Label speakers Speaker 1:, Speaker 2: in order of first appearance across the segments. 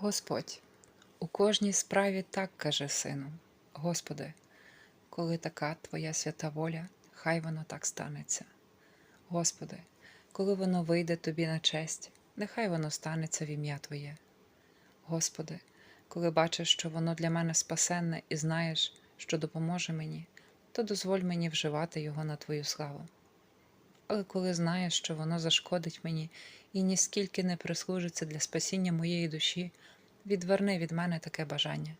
Speaker 1: Господь, у кожній справі так каже сину. Господи, коли така Твоя свята воля, хай воно так станеться. Господи, коли воно вийде Тобі на честь, нехай воно станеться в ім'я Твоє. Господи, коли бачиш, що воно для мене спасенне і знаєш, що допоможе мені, то дозволь мені вживати його на Твою славу. Але коли знаєш, що воно зашкодить мені і ніскільки не прислужиться для спасіння моєї душі, відверни від мене таке бажання.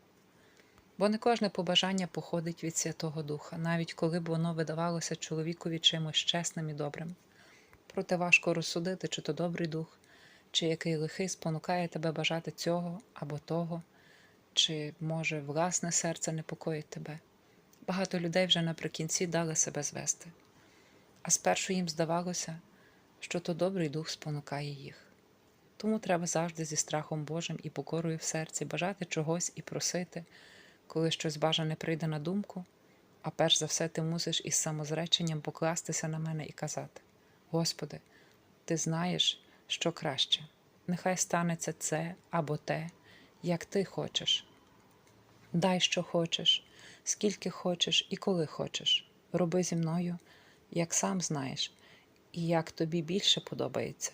Speaker 1: Бо не кожне побажання походить від Святого Духа, навіть коли б воно видавалося чоловікові чимось чесним і добрим. Проте важко розсудити, чи то добрий дух, чи який лихий спонукає тебе бажати цього або того, чи, може, власне серце непокоїть тебе. Багато людей вже наприкінці дали себе звести, а спершу їм здавалося, що то добрий дух спонукає їх. Тому треба завжди зі страхом Божим і покорою в серці бажати чогось і просити, коли щось бажане прийде на думку, а перш за все ти мусиш із самозреченням покластися на мене і казати: Господи, Ти знаєш, що краще, нехай станеться це або те, як ти хочеш. Дай, що хочеш, скільки хочеш і коли хочеш. Роби зі мною, як сам знаєш, і як тобі більше подобається,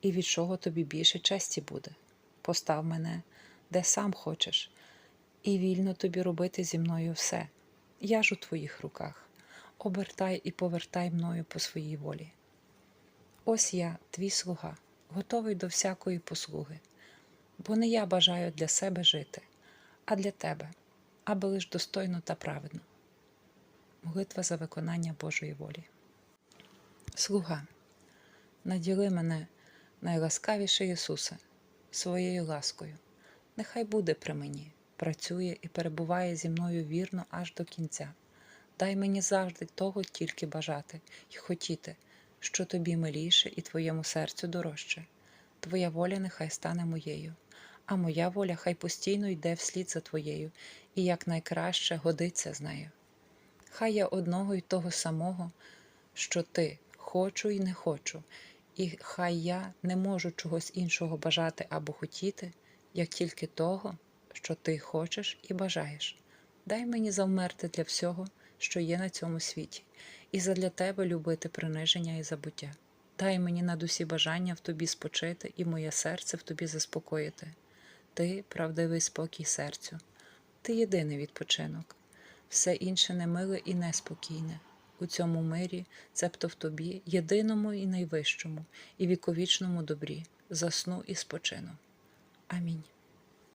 Speaker 1: і від чого тобі більше честі буде. Постав мене, де сам хочеш, і вільно тобі робити зі мною все. Я ж у твоїх руках. Обертай і повертай мною по своїй волі. Ось я, твій слуга, готовий до всякої послуги, бо не я бажаю для себе жити, а для тебе, аби лиш достойно та праведно. Молитва за виконання Божої волі. Слуга, наділи мене, найласкавіший Ісусе, своєю ласкою. Нехай буде при мені, працює і перебуває зі мною вірно аж до кінця. Дай мені завжди того тільки бажати і хотіти, що тобі миліше і твоєму серцю дорожче. Твоя воля нехай стане моєю, а моя воля хай постійно йде вслід за твоєю і якнайкраще годиться з нею. Хай я одного й того самого, що ти хочу і не хочу, і хай я не можу чогось іншого бажати або хотіти, як тільки того, що ти хочеш і бажаєш. Дай мені завмерти для всього, що є на цьому світі, і задля тебе любити приниження і забуття. Дай мені над усі бажання в тобі спочити і моє серце в тобі заспокоїти. Ти правдивий спокій серцю, ти єдиний відпочинок, все інше немиле і неспокійне. У цьому мирі, цебто в тобі, єдиному і найвищому, і віковічному добрі, засну і спочину. Амінь.